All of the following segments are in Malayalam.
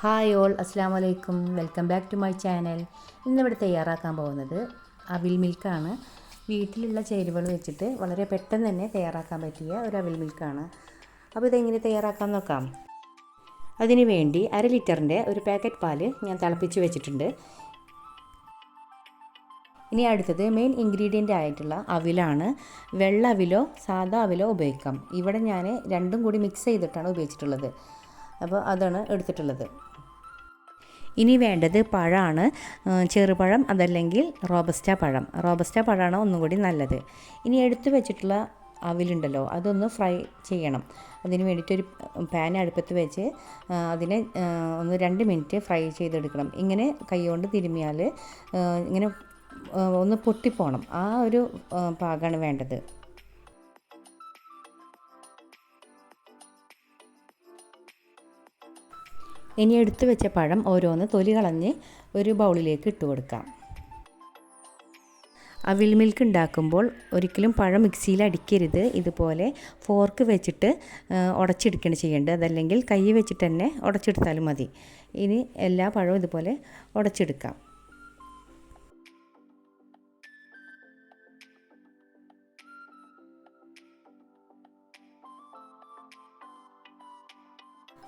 ഹായ് ഓൾ അസ്സാം വലൈക്കും welcome back to my channel. ഇന്നിവിടെ തയ്യാറാക്കാൻ പോകുന്നത് അവിൽ മിൽക്കാണ്. വീട്ടിലുള്ള ചേരുവകൾ വെച്ചിട്ട് വളരെ പെട്ടെന്ന് തന്നെ തയ്യാറാക്കാൻ പറ്റിയ ഒരു അവിൽ മിൽക്കാണ്. അപ്പോൾ ഇതെങ്ങനെ തയ്യാറാക്കാൻ നോക്കാം. അതിനു വേണ്ടി അര ലിറ്ററിന്റെ ഒരു പാക്കറ്റ് പാൽ ഞാൻ തിളപ്പിച്ച് വെച്ചിട്ടുണ്ട്. ഇനി അടുത്തത് മെയിൻ ഇൻഗ്രീഡിയന്റ് ആയിട്ടുള്ള അവിലാണ് വെള്ള അവിലോ സാധാ അവിലോ ഉപയോഗിക്കാം. ഇവിടെ ഞാൻ രണ്ടും കൂടി മിക്സ് ചെയ്തിട്ടാണ് ഉപയോഗിച്ചിട്ടുള്ളത്. അപ്പോൾ അതാണ് എടുത്തിട്ടുള്ളത്. ഇനി വേണ്ടത് പഴമാണ്. ചെറുപഴം അതല്ലെങ്കിൽ റോബസ്റ്റ പഴം. റോബസ്റ്റ പഴമാണ് ഒന്നും കൂടി നല്ലത്. ഇനി എടുത്തു വെച്ചിട്ടുള്ള അവിലുണ്ടല്ലോ അതൊന്ന് ഫ്രൈ ചെയ്യണം. അതിന് വേണ്ടിയിട്ടൊരു പാൻ അടുപ്പത്ത് വെച്ച് അതിനെ ഒന്ന് രണ്ട് മിനിറ്റ് ഫ്രൈ ചെയ്തെടുക്കണം. ഇങ്ങനെ കൈകൊണ്ട് തിരുമിയാൽ ഇങ്ങനെ ഒന്ന് പൊട്ടിപ്പോണം. ആ ഒരു പാകമാണ് വേണ്ടത്. ഇനി എടുത്തു വെച്ച പഴം ഓരോന്ന് തൊലി കളഞ്ഞ് ഒരു ബൗളിലേക്ക് ഇട്ട് കൊടുക്കാം. അവിൽ മിൽക്ക് ഉണ്ടാക്കുമ്പോൾ ഒരിക്കലും പഴം മിക്സിയിൽ അടിക്കരുത്. ഇതുപോലെ ഫോർക്ക് വെച്ചിട്ട് ഉടച്ചെടുക്കുകയാണ് ചെയ്യേണ്ടത്. അതല്ലെങ്കിൽ കൈ വെച്ചിട്ട് തന്നെ ഉടച്ചെടുത്താലും മതി. ഇനി എല്ലാ പഴവും ഇതുപോലെ ഉടച്ചെടുക്കാം.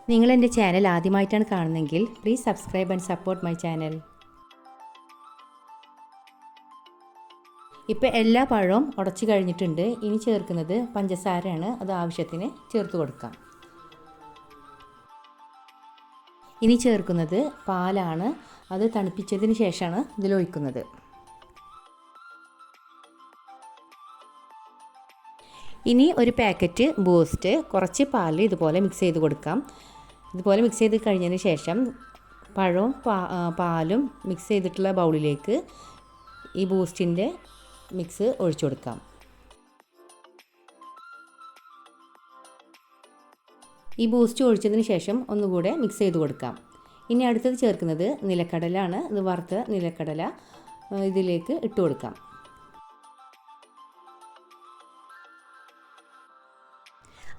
നിങ്ങൾ എന്റെ ചാനൽ ആദ്യമായിട്ടാണ് കാണുന്നതെങ്കിൽ please subscribe and support my channel ഇപ്പോൾ എല്ലാ പഴവും ഉടച്ചു കഴിഞ്ഞിട്ടുണ്ട്. ഇനി ചേർക്കുന്നത് പഞ്ചസാരയാണ്. അത് ആവശ്യത്തിന് ചേർത്ത് കൊടുക്കാം. ഇനി ചേർക്കുന്നത് പാലാണ്. അത് തണുപ്പിച്ചതിന് ശേഷമാണ് ഇതിലൊഴിക്കുന്നത് ഇനി ഒരു പാക്കറ്റ് ബൂസ്റ്റ് കുറച്ച് പാൽ ഇതുപോലെ മിക്സ് ചെയ്ത് കൊടുക്കാം. ഇതുപോലെ മിക്സ് ചെയ്ത് കഴിഞ്ഞതിന് ശേഷം പഴവും പാലും മിക്സ് ചെയ്തിട്ടുള്ള ബൗളിലേക്ക് ഈ ബൂസ്റ്റിന്റെ മിക്സ് ഒഴിച്ചു കൊടുക്കാം. ഈ ബൂസ്റ്റ് ഒഴിച്ചതിന് ശേഷം ഒന്നുകൂടെ മിക്സ് ചെയ്ത് കൊടുക്കാം. ഇനി അടുത്തത് ചേർക്കുന്നത് നിലക്കടലാണ് ഇത് വറുത്ത നിലക്കടല ഇതിലേക്ക് ഇട്ട് കൊടുക്കാം.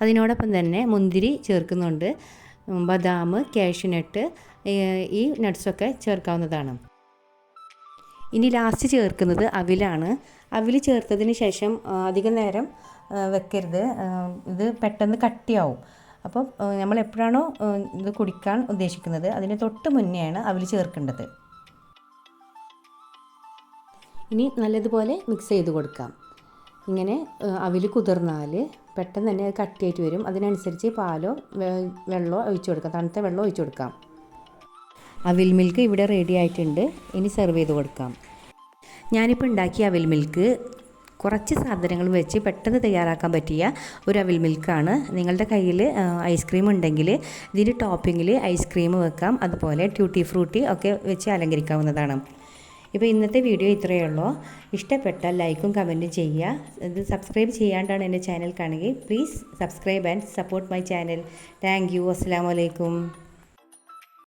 അതിനോടൊപ്പം തന്നെ മുന്തിരി ചേർക്കുന്നുണ്ട്. ബദാം കാഷ്യൂനട്ട് ഈ നട്ട്സൊക്കെ ചേർക്കാവുന്നതാണ്. ഇനി ലാസ്റ്റ് ചേർക്കുന്നത് അവിലാണ്. അവിൽ ചേർത്തതിന് ശേഷം അധികം നേരം വെക്കരുത്. ഇത് പെട്ടെന്ന് കട്ടിയാവും. അപ്പോൾ നമ്മൾ എപ്പോഴാണോ ഇത് കുടിക്കാൻ ഉദ്ദേശിക്കുന്നത് അതിന് തൊട്ട് മുന്നെയാണ് അവിൽ ചേർക്കേണ്ടത്. ഇനി നല്ലതുപോലെ മിക്സ് ചെയ്ത് കൊടുക്കാം. ഇങ്ങനെ അവിൽ കുതിർന്നാൽ പെട്ടെന്ന് തന്നെ അത് കട്ടിയായിട്ട് വരും. അതിനനുസരിച്ച് പാലോ വെള്ളമോ ഒഴിച്ചു കൊടുക്കാം. തണുത്ത വെള്ളം ഒഴിച്ചു കൊടുക്കാം. അവിൽ മിൽക്ക് ഇവിടെ റെഡി ആയിട്ടുണ്ട്. ഇനി സെർവ് ചെയ്ത് കൊടുക്കാം. ഞാനിപ്പോൾ ഉണ്ടാക്കിയ അവിൽ മിൽക്ക് കുറച്ച് സാധനങ്ങൾ വെച്ച് പെട്ടെന്ന് തയ്യാറാക്കാൻ പറ്റിയ ഒരു അവിൽ മിൽക്കാണ്. നിങ്ങളുടെ കയ്യിൽ ഐസ്ക്രീം ഉണ്ടെങ്കിൽ ഇതിന്റെ ടോപ്പിങ്ങിൽ ഐസ്ക്രീം വെക്കാം. അതുപോലെ ട്യൂട്ടി ഫ്രൂട്ടി ഒക്കെ വെച്ച് അലങ്കരിക്കാവുന്നതാണ്. ഇപ്പോൾ ഇന്നത്തെ വീഡിയോ ഇത്രയേ ഉള്ളൂ. ഇഷ്ടപ്പെട്ടാൽ ലൈക്കും കമന്റും ചെയ്യുക. ഇത് സബ്സ്ക്രൈബ് ചെയ്യാണ്ടാണ് എന്റെ ചാനൽ കാണുകയും please subscribe and support my channel thank you അസ്സാം വലൈക്കും